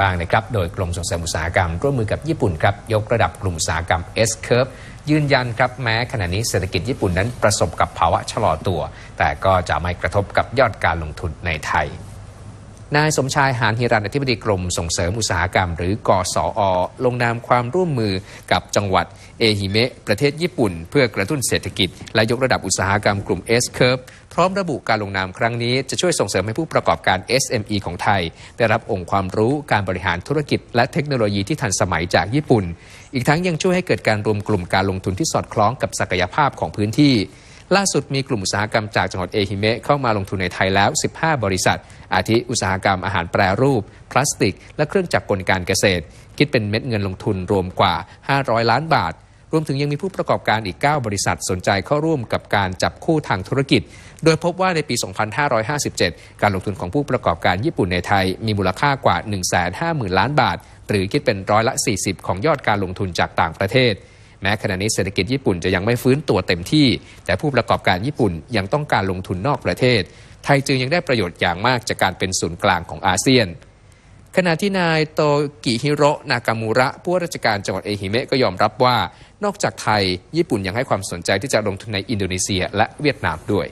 บ้างนะครับ โดยกรมส่งเสริมอุตสาหกรรม ร่วมมือกับญี่ปุ่นครับ ยกระดับกลุ่มอุตสาหกรรม S curve ยืนยันครับ แม้ขณะนี้เศรษฐกิจญี่ปุ่นนั้นประสบกับภาวะชะลอตัว แต่ก็จะไม่กระทบกับยอดการลงทุนในไทย นายสมชายหานฮิรันอธิบดีกรมส่งเสริมอุตสาหกรรม หรือกสอลงนามความร่วมมือกับจังหวัดเอฮิเมะประเทศญี่ปุ่น เพื่อกระตุ้นเศรษฐกิจ และยกระดับอุตสาหกรรมกลุ่ม S curve พร้อมระบุการลงนามครั้งนี้จะช่วยส่งเสริมให้ผู้ประกอบการ SME ของไทย ได้รับองค์ความรู้การบริหารธุรกิจ และเทคโนโลยีที่ทันสมัยจากญี่ปุ่น อีกทั้งยังช่วยให้เกิดการรวมกลุ่มการลงทุนที่สอดคล้องกับศักยภาพของพื้นที่ ล่าสุดมีกลุ่มอุตสาหกรรมจากจังหวัดเอฮิเมะเข้ามาลงทุนในไทยแล้ว 15 บริษัท อาทิอุตสาหกรรมอาหารแปรรูป พลาสติก และเครื่องจักรกลการเกษตร คิดเป็นเม็ดเงินลงทุนรวมกว่า 500 ล้านบาท รวมถึงยังมีผู้ประกอบการอีก 9 บริษัทสนใจเข้าร่วมกับการจับคู่ทางธุรกิจ โดยพบว่าในปี 2557 การลงทุนของผู้ประกอบการญี่ปุ่นในไทย มีมูลค่ากว่า 150,000 ล้านบาท หรือคิดเป็นร้อยละ 40 ของยอดการลงทุนจากต่างประเทศ แม้ขณะนี้เศรษฐกิจญี่ปุ่นจะยังไม่ฟื้นตัวเต็มที่ แต่ผู้ประกอบการญี่ปุ่นยังต้องการลงทุนนอกประเทศ ไทยจึงยังได้ประโยชน์อย่างมากจากการเป็นศูนย์กลางของอาเซียน ขณะที่นายโตกิฮิโรนากามูระผู้ว่าราชการจังหวัดเอฮิเมะก็ยอมรับว่า นอกจากไทยญี่ปุ่นยังให้ความสนใจที่จะลงทุนในอินโดนีเซีย และเวียดนามด้วย